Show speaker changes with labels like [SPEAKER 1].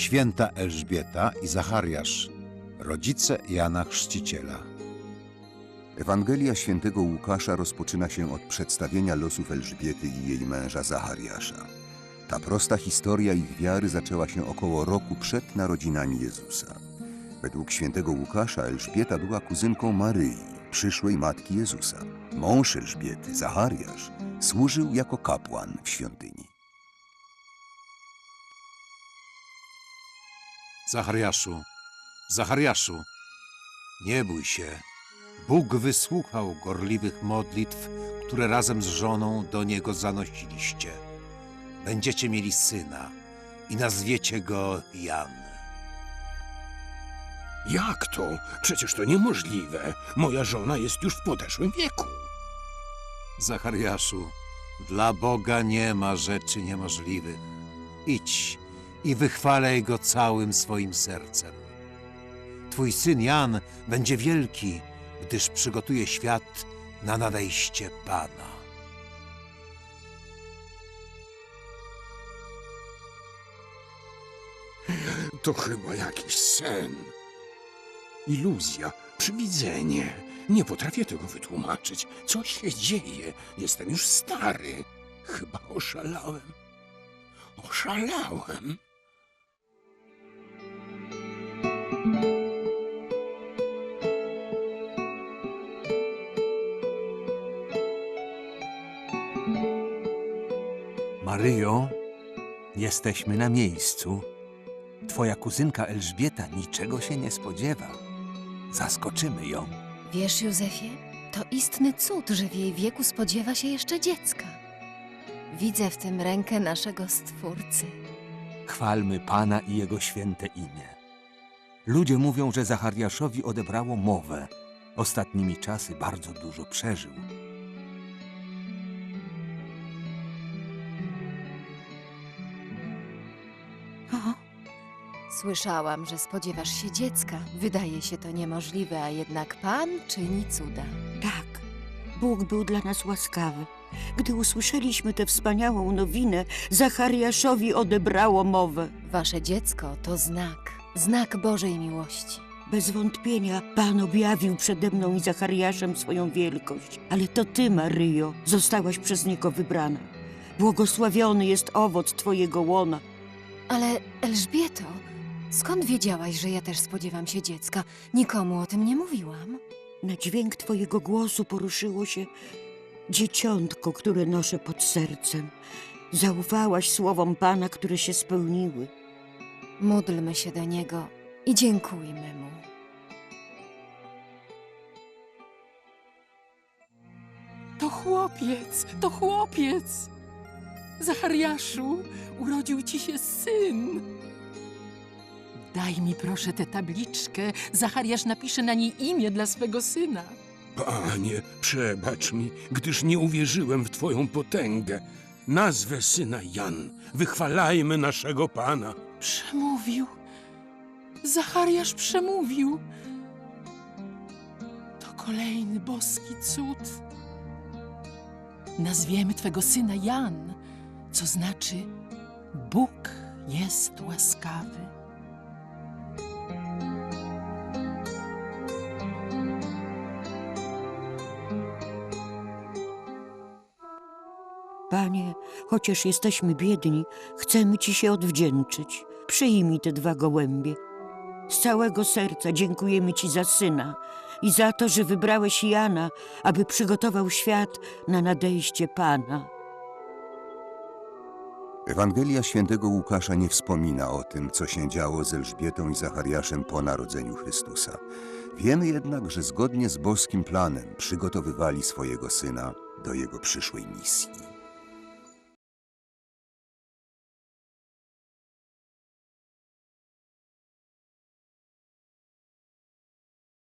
[SPEAKER 1] święta Elżbieta i Zachariasz, rodzice Jana Chrzciciela.
[SPEAKER 2] Ewangelia świętego Łukasza rozpoczyna się od przedstawienia losów Elżbiety i jej męża Zachariasza. Ta prosta historia ich wiary zaczęła się około roku przed narodzinami Jezusa. Według świętego Łukasza Elżbieta była kuzynką Maryi, przyszłej matki Jezusa. Mąż Elżbiety, Zachariasz, służył jako kapłan w świątyni.
[SPEAKER 1] Zachariaszu, Zachariaszu, nie bój się. Bóg wysłuchał gorliwych modlitw, które razem z żoną do Niego zanosiliście. Będziecie mieli syna i nazwiecie go Jan.
[SPEAKER 3] Jak to? Przecież to niemożliwe. Moja żona jest już w podeszłym wieku.
[SPEAKER 1] Zachariaszu, dla Boga nie ma rzeczy niemożliwych. Idź i wychwalaj Go całym swoim sercem. Twój syn Jan będzie wielki, gdyż przygotuje świat na nadejście Pana.
[SPEAKER 3] To chyba jakiś sen. Iluzja, przywidzenie. Nie potrafię tego wytłumaczyć. Co się dzieje? Jestem już stary. Chyba oszalałem. Oszalałem.
[SPEAKER 4] Maryjo, jesteśmy na miejscu. Twoja kuzynka Elżbieta niczego się nie spodziewa. Zaskoczymy ją.
[SPEAKER 5] Wiesz, Józefie, to istny cud, że w jej wieku spodziewa się jeszcze dziecka. Widzę w tym rękę naszego Stwórcy.
[SPEAKER 4] Chwalmy Pana i Jego święte imię. Ludzie mówią, że Zachariaszowi odebrało mowę. Ostatnimi czasy bardzo dużo przeżył.
[SPEAKER 5] Słyszałam, że spodziewasz się dziecka. Wydaje się to niemożliwe, a jednak Pan czyni cuda.
[SPEAKER 6] Tak, Bóg był dla nas łaskawy. Gdy usłyszeliśmy tę wspaniałą nowinę, Zachariaszowi odebrało mowę.
[SPEAKER 5] Wasze dziecko to znak, znak Bożej miłości.
[SPEAKER 6] Bez wątpienia Pan objawił przede mną i Zachariaszem swoją wielkość. Ale to Ty, Maryjo, zostałaś przez Niego wybrana. Błogosławiony jest owoc Twojego łona.
[SPEAKER 5] Ale Elżbieto, skąd wiedziałaś, że ja też spodziewam się dziecka? Nikomu o tym nie mówiłam.
[SPEAKER 6] Na dźwięk Twojego głosu poruszyło się dzieciątko, które noszę pod sercem. Zaufałaś słowom Pana, które się spełniły.
[SPEAKER 5] Módlmy się do Niego i dziękujmy Mu.
[SPEAKER 7] To chłopiec, to chłopiec! Zachariaszu, urodził ci się syn. Daj mi proszę tę tabliczkę. Zachariasz napisze na niej imię dla swego syna.
[SPEAKER 3] Panie, przebacz mi, gdyż nie uwierzyłem w Twoją potęgę. Nazwę syna Jan. Wychwalajmy naszego Pana.
[SPEAKER 7] Przemówił. Zachariasz przemówił. To kolejny boski cud. Nazwiemy twego syna Jan, co znaczy Bóg jest łaskawy.
[SPEAKER 6] Panie, chociaż jesteśmy biedni, chcemy Ci się odwdzięczyć. Przyjmij te dwa gołębie. Z całego serca dziękujemy Ci za syna i za to, że wybrałeś Jana, aby przygotował świat na nadejście Pana.
[SPEAKER 2] Ewangelia świętego Łukasza nie wspomina o tym, co się działo z Elżbietą i Zachariaszem po narodzeniu Chrystusa. Wiemy jednak, że zgodnie z boskim planem przygotowywali swojego syna do jego przyszłej misji.